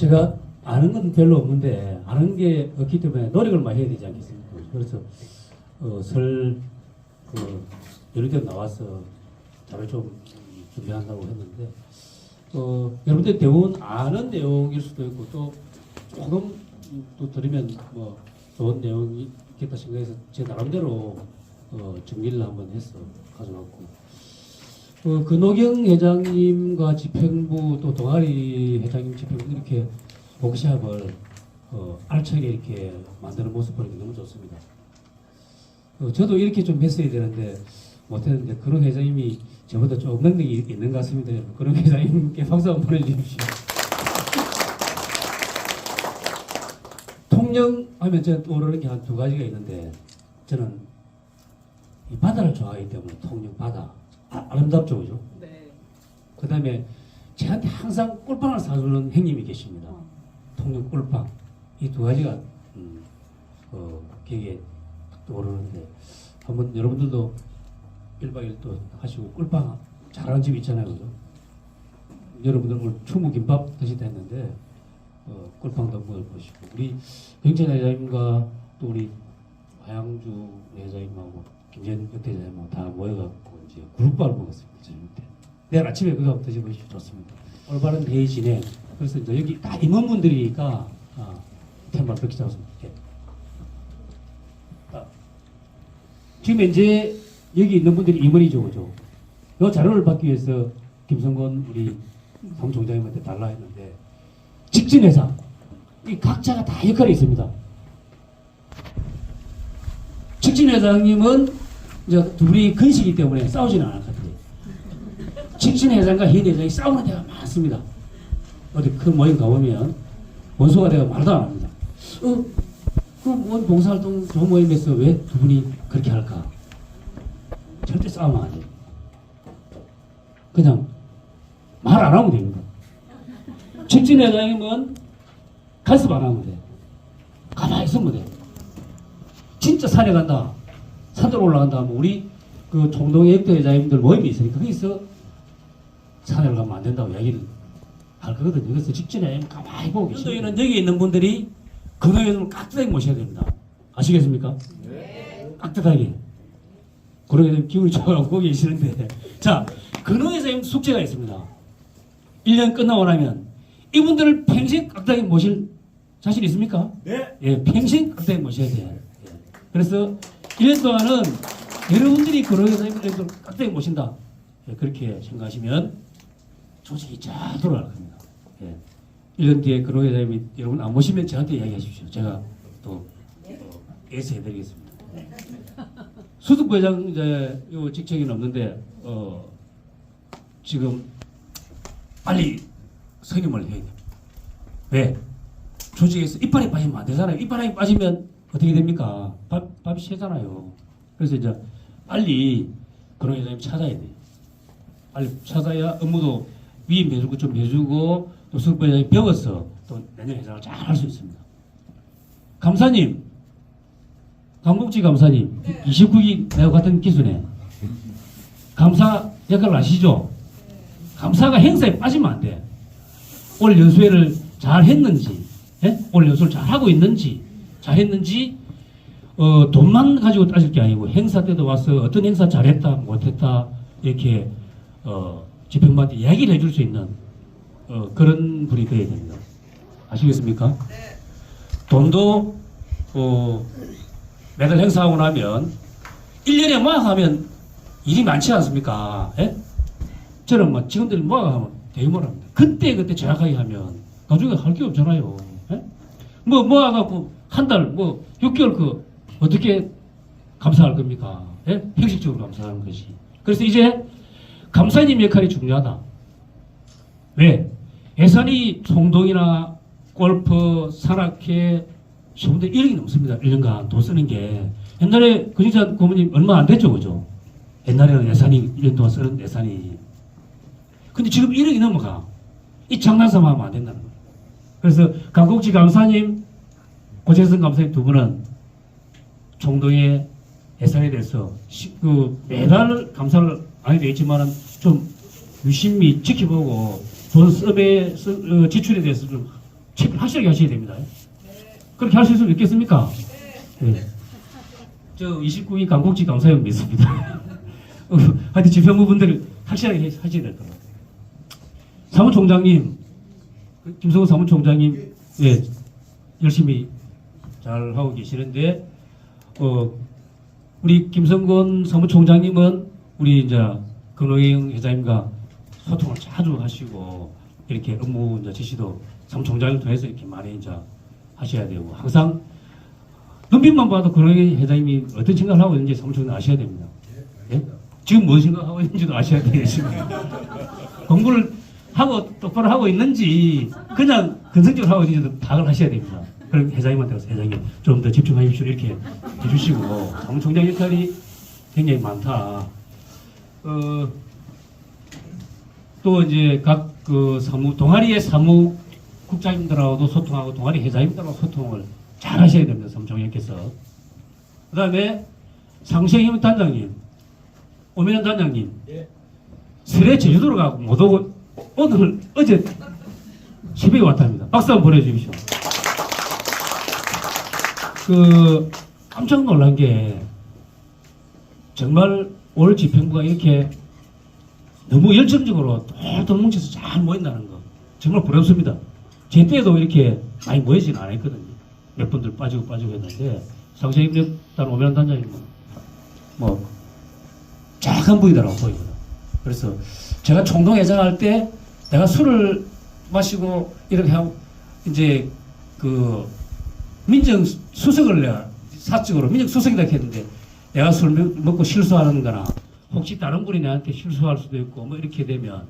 제가 아는 건 별로 없는데 아는 게 없기 때문에 노력을 많이 해야 되지 않겠습니까? 그래서 어, 설그 개 나와서 자료 좀 준비한다고 했는데 어, 여러분들 대부분 아는 내용일 수도 있고 또 조금 또 들으면 뭐 좋은 내용이 있겠다 생각해서 제 나름대로 어, 정리를 한번 해서 가져왔고 어, 근호경 회장님과 집행부 또 동아리 회장님 집행부 이렇게 워크샵을 어, 알차게 이렇게 만드는 모습 보니까 너무 좋습니다. 어, 저도 이렇게 좀 했어야 되는데 못했는데 그런 회장님이 저보다 좀 능력이 있는 것 같습니다. 여러분. 그런 회장님께 박수 한번 보내주십시오. 통영하면 제가 떠오르는 게 한 두 가지가 있는데 저는 이 바다를 좋아하기 때문에 통영 바다 아, 아름답죠, 그죠? 네. 그 다음에 저한테 항상 꿀빵을 사주는 형님이 계십니다. 어. 통영 꿀빵 이 두 가지가 음, 어, 기억에 딱 떠오르는데 한번 여러분들도 1박 2일 또 하시고 꿀빵 잘하는 집 있잖아요, 그죠? 여러분들 오늘 충무김밥 드시다 했는데 어, 꿀빵도 한번 보시고 우리 병찬 회장님과 또 우리 하양주 회장님하고 김재현 역대장님하고 다 모여갖고 이제 그룹밥을 먹었습니다. 저녁 때. 내일 아침에 그거 한번 드셔보시죠. 좋습니다. 올바른 회의 진행. 그래서 이제 여기 다 임원분들이니까 아, 테마 그렇게 잡았습니다. 이렇게. 아, 지금 이제 여기 있는 분들이 임원이죠, 그죠? 요 자료를 받기 위해서 김성건 우리 사무총장님한테 달라 했는데 직진 회사 이 각자가 다 역할이 있습니다. 직진 회장님은 이제 둘이 근시기 때문에 싸우지는 같아요. 직진 회장과 현 회장이 싸우는 데가 많습니다. 어디 큰 모임 가보면 원소가 되가 말도 안 합니다. 어, 그뭐 봉사활동 좋은 모임에서 왜 두 분이 그렇게 할까? 절대 싸우면 안 돼요. 그냥 말 안 하면 됩니다. 직진 회장님은 간섭 안 하면 돼. 가만히 있으면 돼. 진짜 산에 간다. 산으로 올라간다 하면 우리 그 총동의 역대 회장님들 모임이 있으니까 거기서 산에 가면 안 된다고 이야기를 할 거거든요. 그래서 직전에 가만히 보고 계시는 저희는 여기 있는 분들이 근호연을 깍듯하게 모셔야 됩니다. 아시겠습니까? 네. 깍듯하게. 그러게 기분이 좋아하고 계시는데 자 근호에서 숙제가 있습니다. 1년 끝나고 나면 이분들을 평생 깍듯하게 모실 자신 있습니까? 네. 예, 평생 깍듯하게 모셔야 돼요. 예. 그래서 1년 동안은 여러분들이 근호에서 깍듯하게 모신다. 예, 그렇게 생각하시면 조직이 잘 돌아갈 겁니다. 예. 1년 뒤에 근호회장님이 여러분 안 모시면 저한테 이야기하십시오. 제가 또 어, 애서 해드리겠습니다. 수석부회장 이제 요 직책이 없는데 어, 지금 빨리 선임을 해야 돼. 왜? 조직에서 이빨이 빠지면 안 되잖아요. 이빨이 빠지면 어떻게 됩니까? 밥, 밥이 새잖아요. 그래서 이제 빨리 그런 회장님 찾아야 돼. 빨리 찾아야 업무도 위임 해주고 좀 해주고 또 수석부 회장이 배워서 또 내년 회장을 잘 할 수 있습니다. 감사님, 강복지 감사님, 29기 내가 같은 기순에 감사 역할을 아시죠? 감사가 행사에 빠지면 안 돼. 올 연수회를 잘 했는지, 예? 올 연수를 잘 하고 있는지, 잘 했는지, 어, 돈만 가지고 따질 게 아니고 행사 때도 와서 어떤 행사 잘했다, 못했다, 이렇게, 어, 집행부한테 이야기를 해줄 수 있는, 어, 그런 분이 되어야 됩니다. 아시겠습니까? 돈도, 어, 매달 행사하고 나면 1년에 모아가면 일이 많지 않습니까? 예? 저는 뭐 직원들이 모아가면 대규모로 합니다. 그때 그때 정확하게 하면 나중에 할 게 없잖아요. 예? 뭐 모아갖고 한 달, 뭐 6개월 그 어떻게 감사할 겁니까? 예? 형식적으로 감사하는 것이. 그래서 이제 감사님 역할이 중요하다. 왜? 예산이 총동이나 골프, 산악회, 다 1억이 넘습니다. 1년간 돈 쓰는 게. 옛날에 근육자 고모님 얼마 안 됐죠, 그죠? 옛날에는 예산이 1년 동안 쓰는 예산이. 근데 지금 1억이 넘어가. 이 장난삼 하면 안 된다는 거예요. 그래서 강국지 감사님, 고재선 감사님 두 분은 총동의 예산에 대해서 시- 그 매달 감사를 안 해도 되겠지만은 좀 유심히 지켜보고 돈 섭외 서- 어, 지출에 대해서 좀 확실하게 하셔야 됩니다. 그렇게 하실 수 있겠습니까? 네. 저 29위 강국지 감사원 믿습니다. 어, 하여튼 집행부분들 확실하게 해- 하셔야 될것 같아요. 사무총장님, 그 김성호 사무총장님, 예, 열심히 잘 하고 계시는데, 어, 우리 김성곤 사무총장님은 우리 이제 근호영 회장님과 소통을 자주 하시고, 이렇게 업무 이제 지시도 사무총장을 통해서 이렇게 많이 이제 하셔야 되고, 항상 눈빛만 봐도 근호영 회장님이 어떤 생각을 하고 있는지 사무총장 아셔야 됩니다. 예? 지금 무슨 생각하고 있는지도 아셔야 되겠습니다. 공부를 하고 똑바로 하고 있는지 그냥 근성적으로 하고 있는지도 파악을 하셔야 됩니다. 그럼 회장님한테 가서 회장님 좀 더 집중하십시오 이렇게 해주시고 사무총장 역할이 굉장히 많다. 어, 또 이제 각 그 사무 동아리의 사무 국장님들하고도 소통하고 동아리 회장님들하고 소통을 잘 하셔야 됩니다. 사무총장님께서. 그 다음에 상생임 단장님, 오민현 단장님, 설에 제주도로 가고 못 오고 오늘 어제 새벽에 왔답니다. 박수 한번 보내주십시오. 그 깜짝 놀란 게 정말 올 집행부가 이렇게 너무 열정적으로 똘똘 뭉쳐서 잘 모인다는 거 정말 부럽습니다. 제 때도 이렇게 많이 모이지는 않았거든요. 몇 분들 빠지고 빠지고 했는데 상세입력단 오면 단장님은 뭐 작은 부이더라고 보이거든. 그래서 제가 총동 회장할 때 내가 술을 마시고 이렇게 하고 이제 그 민정 수석을 내가 사적으로 민정 수석이다 했는데 내가 술 먹- 먹고 실수하는 거나 혹시 다른 분이 나한테 실수할 수도 있고 뭐 이렇게 되면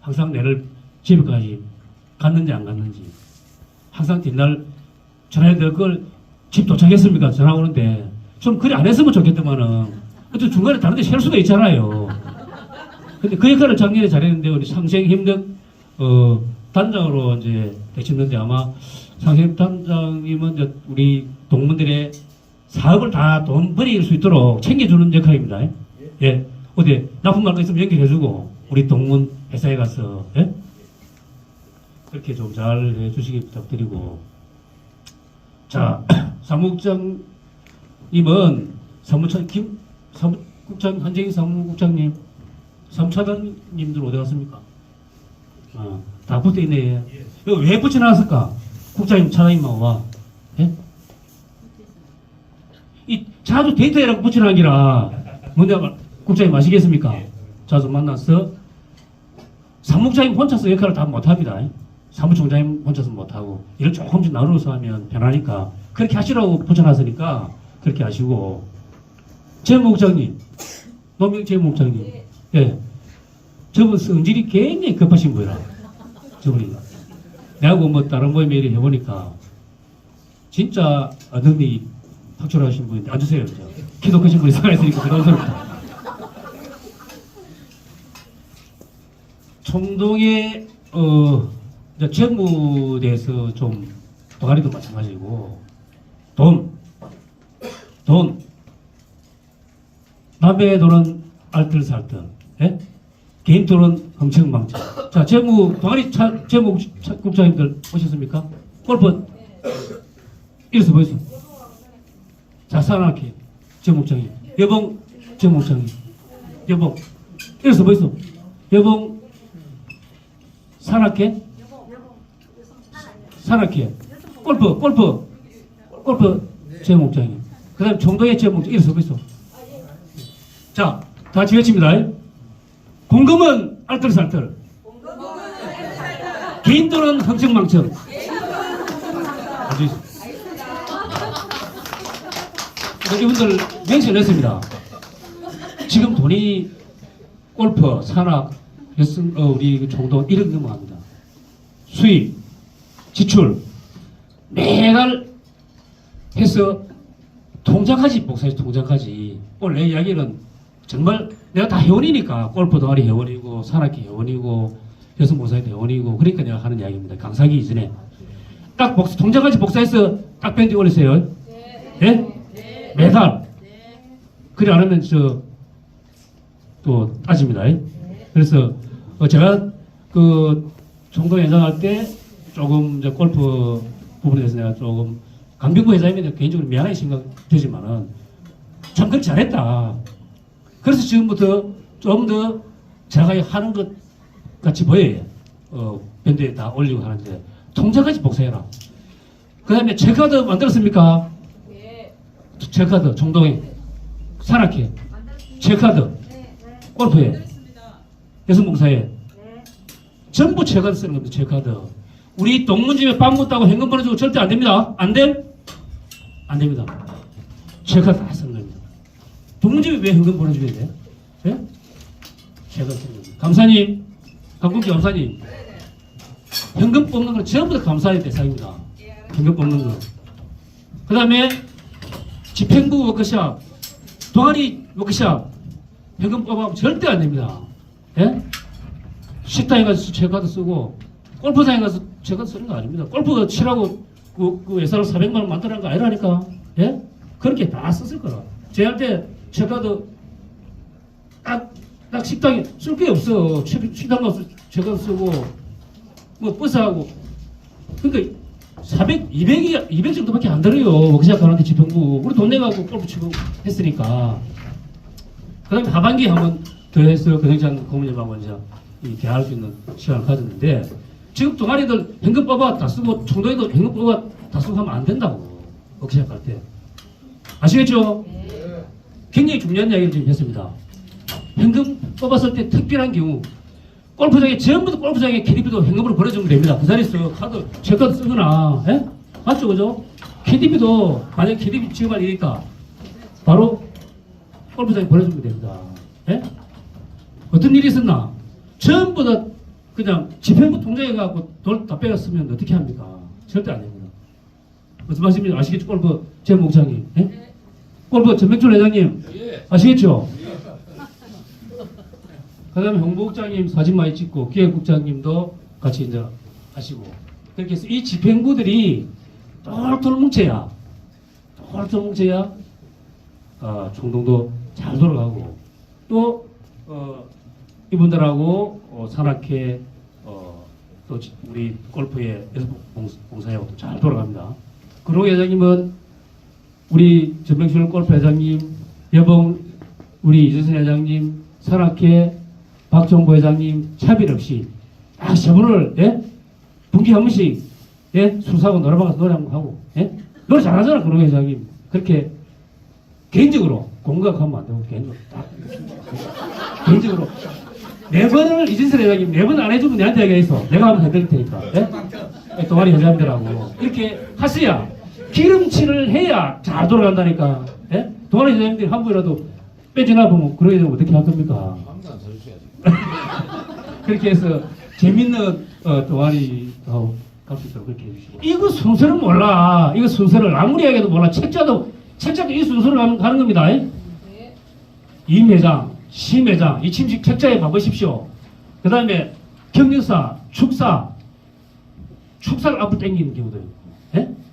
항상 내를 집에까지 갔는지 안 갔는지 항상 뒷날 전화해야 될걸집 도착했습니까? 전화 오는데 좀 그리 안 했으면 좋겠더만은 또 중간에 다른 데 쉴 수도 있잖아요. 근데 그 역할을 작년에 잘했는데 우리 상생 힘든 어, 단장으로 이제 되셨는데 아마 상생 단장님은 이제 우리 동문들의 사업을 다 돈 벌일 수 있도록 챙겨주는 역할입니다. 예. 어디 나쁜 말도 있으면 연결해주고 우리 동문 회사에 가서 예? 그렇게 좀 잘 해주시기 부탁드리고 자 사무국장님은 사무처 김 사무국장 한재인 사무국장님 삼차장님들 어디 갔습니까? 어, 다 붙어 있네. 이거 왜 붙여놨을까? 국장님 차장님만 와. 예? 이 자주 데이터라고 붙여놓은 기라 뭔데 국장님 아시겠습니까? 자주 만나서 사무국장님 혼자서 역할을 다 못합니다. 사무총장님 혼자서 못하고 일을 조금씩 나누어서 하면 편하니까 그렇게 하시라고 붙여놨으니까 그렇게 하시고 재무국장님 노명 재무국장님 예. 저분 성질이 굉장히 급하신 분이라. 저분이. 내하고 뭐 다른 모임에 이렇게 해보니까 진짜 능력이 확실하신 분인데 앉으세요. 이제. 키도 크신 분이 살아있으니까 부담스럽다. 총동의 어, 대해서 좀 동아리도 마찬가지고 돈, 돈, 남의 돈은 알뜰살뜰, 예? 개인 돈은 흥청망청. 자, 재무 동아리 차, 재무 차- 국장님들 오셨습니까? 골프 이래서 보이소. 자, 산악회 재무국장님, 여봉 재무국장님, 여봉 이래서 보이소. 여봉 산악회 산악회 골프 골프 골프 재무국장님. 그 다음 정도의 재무국장 이래서 보이소. 자, 다 같이 외칩니다. 공금은 알뜰살뜰. 개인 돈은 흥청망청. 아주 이분들 명시를 했습니다. 지금 돈이 골프, 산악, 레슨, 어, 우리 그 정도 이런 넘어갑니다. 수입, 지출 매달 해서 통장까지 복사해서 통장까지 오늘 내 이야기는 정말 내가 다 회원이니까 골프 동아리 회원이고 산악회 회원이고 여성봉사회 회원이고 그러니까 내가 하는 이야기입니다. 강사기 이전에 딱 복사, 통장까지 복사해서 딱 밴드 올리세요. 예? 매달. 그래 안 하면 저 또 따집니다. 그래서 어, 제가 그 총동 연장할 때 조금 저 골프 부분에 대해서 내가 조금 강병구 회장님에 개인적으로 미안하게 생각되지만은 참 그렇게 잘했다. 그래서 지금부터 좀 더 제가 하는 것 같이 보여요. 어, 밴드에 다 올리고 하는데 통장까지 복사해라. 그 다음에 체크카드 만들었습니까? 네. 체크카드 정동에 산악회 체크카드 골프에 만들었습니다. 여성봉사에 네. 전부 체크카드 쓰는 겁니다. 체크카드. 우리 동문집에 밥 먹다고 현금 보내주고 절대 안 됩니다. 안 돼? 안 됩니다. 체크카드 다 쓰는. 동문집에 왜 현금 보내줘야 돼? 예? 겁니다. 감사님, 강국기 감사님, 현금 뽑는 건 전부 다 감사의 대상입니다. 현금 뽑는 거. 그 다음에 집행부 워크샵, 동아리 워크샵, 현금 뽑아면 절대 안 됩니다. 예? 식당에 가서 체크카드 쓰고 골프장에 가서 체크카드 쓰는 거 아닙니다. 골프 치라고 그, 그 예산을 400만 원 만들어낸 거 아니라니까. 예? 그렇게 다 썼을 거라. 때 체크카드 딱, 딱 식당에 쓸 게 없어. 치- 식당 가서 체크카드 쓰고 뭐 버스하고 그러니까 400, 200이 200 정도밖에 안 들어요. 워크샵 가는데 지평부 우리 돈 내가고 골프 치고 했으니까. 그 다음에 하반기에 한번 더 해서 근행장 고문님하고 먼저 이 대화할 수 있는 시간을 가졌는데 지금 동아리들 현금 뽑아 다 쓰고 청도에도 현금 뽑아 다 쓰고 하면 안 된다고 워크샵 갈 때. 아시겠죠? 굉장히 중요한 이야기를 지금 했습니다. 현금 뽑았을 때 특별한 경우 골프장에 전부 다 골프장에 캐디비도 현금으로 보내주면 됩니다. 그 자리에서 카드 체크카드 쓰거나 예? 맞죠 그죠? 캐디비도 만약 캐디비 지급할 일이니까 바로 골프장에 보내주면 됩니다. 예? 어떤 일이 있었나? 전부 다 그냥 집행부 통장에 가고 돈 다 빼갔으면 어떻게 합니까? 절대 안 됩니다. 무슨 말씀인지 아시겠죠? 골프 제 목장님. 예? 골프 전백준 회장님 아시겠죠? 그 다음에 홍보국장님 사진 많이 찍고 기획국장님도 같이 이제 하시고 그렇게 해서 이 집행부들이 똘똘 뭉쳐야 똘똘 뭉쳐야 어, 총동도 잘 돌아가고 또 어, 이분들하고 어, 산악회 어, 또 지- 우리 골프의 봉사하고 잘 돌아갑니다. 그로 회장님은 우리 전병실 골프 회장님, 여봉 우리 이재선 회장님, 산악회 박정보 회장님 차별 없이 딱세 분을 예? 분기 한 번씩 예? 술사고 노래방 가서 노래 한 번 하고 예? 노래 잘하잖아 그런 회장님 그렇게 개인적으로 공각하면 안 되고 개인적으로 딱 개인적으로 네 번을 이진슬 회장님 네 번 안 해주면 내한테 얘기해서 내가 한번 해드릴 테니까 예? 예, 동아리 회장님들하고 이렇게 하셔야 기름칠을 해야 잘 돌아간다니까 예? 동아리 회장님들이 한 분이라도 빼지나 보면 그러게 되면 어떻게 할 겁니까? 그렇게 해서 재밌는 어, 동아리 갈수 있도록 그렇게 해주시고 이거 순서를 몰라 이거 순서를 아무리 얘기해도 몰라 책자도 책자도 이 순서로 가는, 가는 겁니다 네. 임 회장, 심 회장 이 침식 책자에 봐보십시오 그 다음에 경영사, 축사 축사를 앞으로 당기는 경우도 있고 예?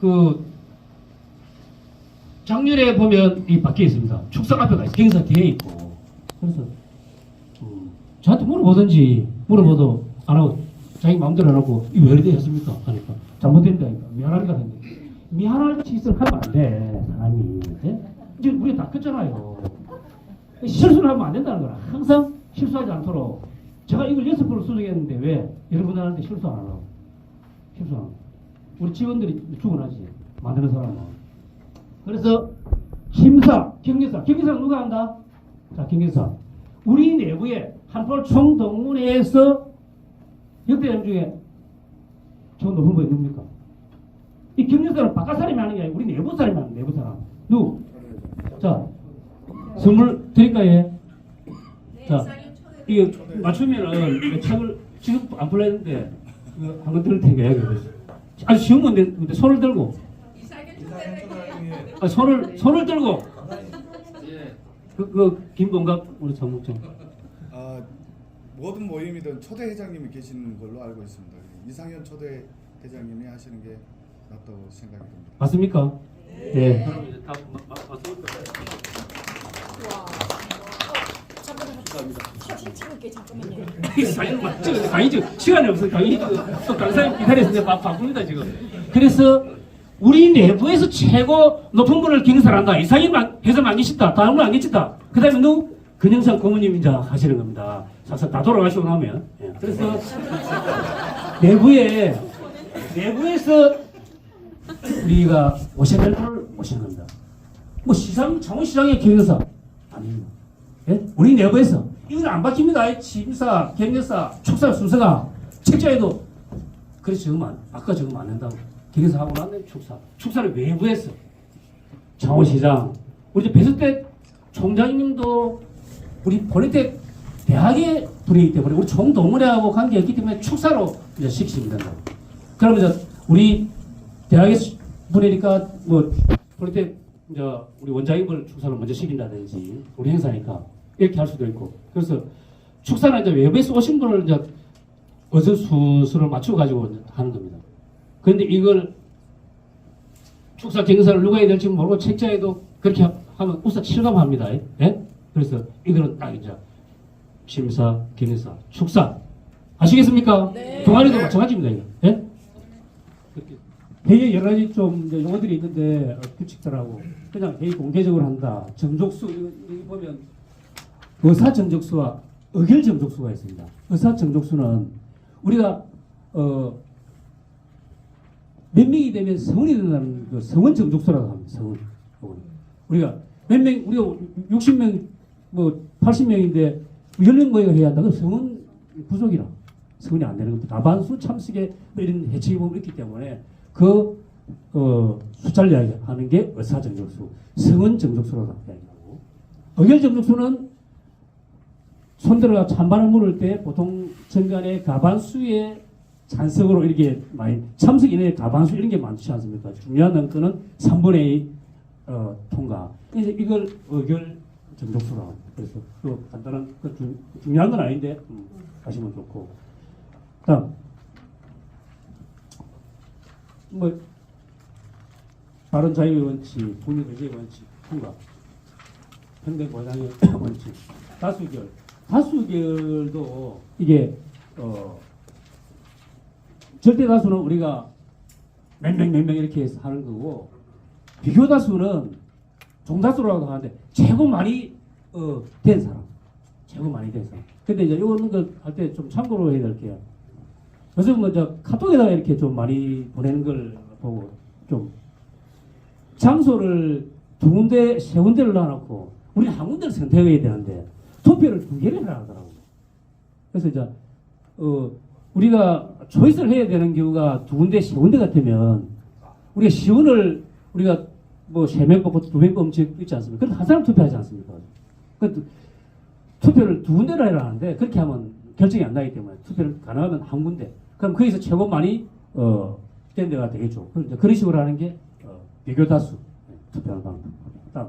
그 작년에 보면 이 밖에 있습니다. 축사 앞에 가 경영사 뒤에 있고. 그래서 음, 저한테 물어보든지 물어봐도 안 하고 자기 마음대로 안 하고 이거 왜 이렇게 했습니까? 하니까 잘못된다니까. 했는데 미안할 짓을 하면 안 돼 사람이. 예? 이제 우리가 다 컸잖아요. 실수를 하면 안 된다는 거라. 항상 실수하지 않도록. 제가 이걸 여섯 번을 수정했는데 왜 여러분들한테 실수 안 하라고 실수 안 하고 우리 직원들이 죽어나지 만드는 사람은 그래서 심사, 경리사 경리사 누가 한다? 자 경리사 우리 내부에 한풀 총동문회에서 역대장 중에 저 높은 분이 누굽니까? 이 경력사는 바깥 사람이 하는 게 아니고 우리 내부 사람이 하는 내부 사람. 누구? 자, 선물 드릴까요? 예? 자, 이거 맞추면은 책을 지금 안 풀렸는데 한번 들을 테니까 여기 아주 쉬운 건데 근데 손을 들고 아, 손을 손을 들고 그, 그 김봉갑 우리 전국장 아, 모든 모임이든 초대 회장님이 계시는 걸로 알고 있습니다. 이상현 초대 회장님이 하시는 게 낫다고 생각이 듭니다. 맞습니까? 네. 그럼 이제 다 맞습니까? 와. 축하합니다. 사진 찍을게 잠깐만요. 이 사진 막 찍어 강의 좀 시간이 없어 강의 또 강사님 바- 바쁩니다 지금. 그래서 우리 내부에서 최고 높은 분을 경선한다. 이상희 회장 안 계신다. 다음 분안 계신다. 그 다음에 누구? 근영상 고모님 이제 하시는 겁니다. 사실 다 돌아가시고 나면. 예. 그래서 내부에 내부에서 우리가 오셔야 분을 모시는 겁니다. 뭐 시장 창원시장의 경영사 아닙니다. 예? 우리 내부에서 이건 안 바뀝니다. 취임사, 경영사, 축사 순서가 책자에도 그래서 지금 안, 아까 지금 안 한다고. 경영사 하고 나면 축사, 축사를 외부에서 창원시장, 우리 배수대 총장님도 우리 본인때 대학의 분이기 때문에 우리 총동문회하고 관계있기 때문에 축사로 이제 시키시면 된다고. 그러면 이제 우리 대학의 분이니까 뭐 본인때 이제 우리 원장님을 축사를 먼저 시킨다든지 우리 행사니까 이렇게 할 수도 있고 그래서 축사는 이제 외부에서 오신 분을 이제 어서 순서를 맞춰 가지고 하는 겁니다. 그런데 이걸 축사 경사를 누가 해야 될지 모르고 책자에도 그렇게 하- 하면 우사 실감합니다. 예? 그래서 이거는 딱 이제 심사, 경사, 축사 아시겠습니까? 네. 동아리도 마찬가지입니다. 이거. 예? 회의에 여러 가지 좀 이제 용어들이 있는데 어, 규칙들하고 그냥 회의 공개적으로 한다. 정족수 이거, 이거 보면 의사 정족수와 의결 정족수가 있습니다. 의사 정족수는 우리가 어, 몇 명이 되면 성원이 된다는 그 성원 정족수라고 합니다. 성원. 우리가 몇 명, 우리가 60명, 뭐 80명인데 10명 모여가 해야 한다. 그 성원 부족이라. 성원이 안 되는 것도 다반수 참석에 뭐 이런 해책이 보면 있기 때문에 그 어, 숫자를 이야기하는 게 의사 정족수, 성원 정족수라고 이야기하고 의결 정족수는 손들어가 찬반을 물을 때 보통 정간의 가반수의 찬성으로 이렇게 많이 참석 이내에 가반수 이런 게 많지 않습니까? 중요한 안건은 3분의 2 어, 통과. 이제 이걸 의결 정족수라고 합니다. 그래서 또 간단한 그 중, 중요한 건 아닌데 음, 하시면 좋고. 다음 뭐 발언 자유의 원칙, 국민 의제의 원칙, 통과. 평등 보장의 원칙, 다수결. 다수결도 이게 어 절대 다수는 우리가 몇 명 몇 명 이렇게 해서 하는 거고 비교 다수는 종다수라고 하는데 최고 많이 어, 된 사람, 최고 많이 된 사람. 근데 이제 이거는 그할 때 좀 참고로 해야 될게요. 요즘 뭐저 카톡에다가 이렇게 좀 많이 보내는 걸 보고 좀 장소를 두 군데, 세 군데를 놔놓고 우리 한 군데를 선택해야 되는데 투표를 두 개를 해라 하더라고요. 그래서 이제 어, 우리가 초이스를 해야 되는 경우가 두 군데, 세 군데 같으면 우리가 시원을 우리가 뭐세 명 뽑고 두명 뽑는 집 있지 않습니까? 그럼 한 사람 투표하지 않습니까? 그 투표를 두 군데로 해라 하는데 그렇게 하면 결정이 안 나기 때문에 투표를 가능하면 한 군데. 그럼 거기서 최고 많이 어, 된 데가 되겠죠. 그런 식으로 하는 게 어, 비교 다수 네, 투표하는 방법. 다음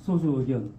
소수 의견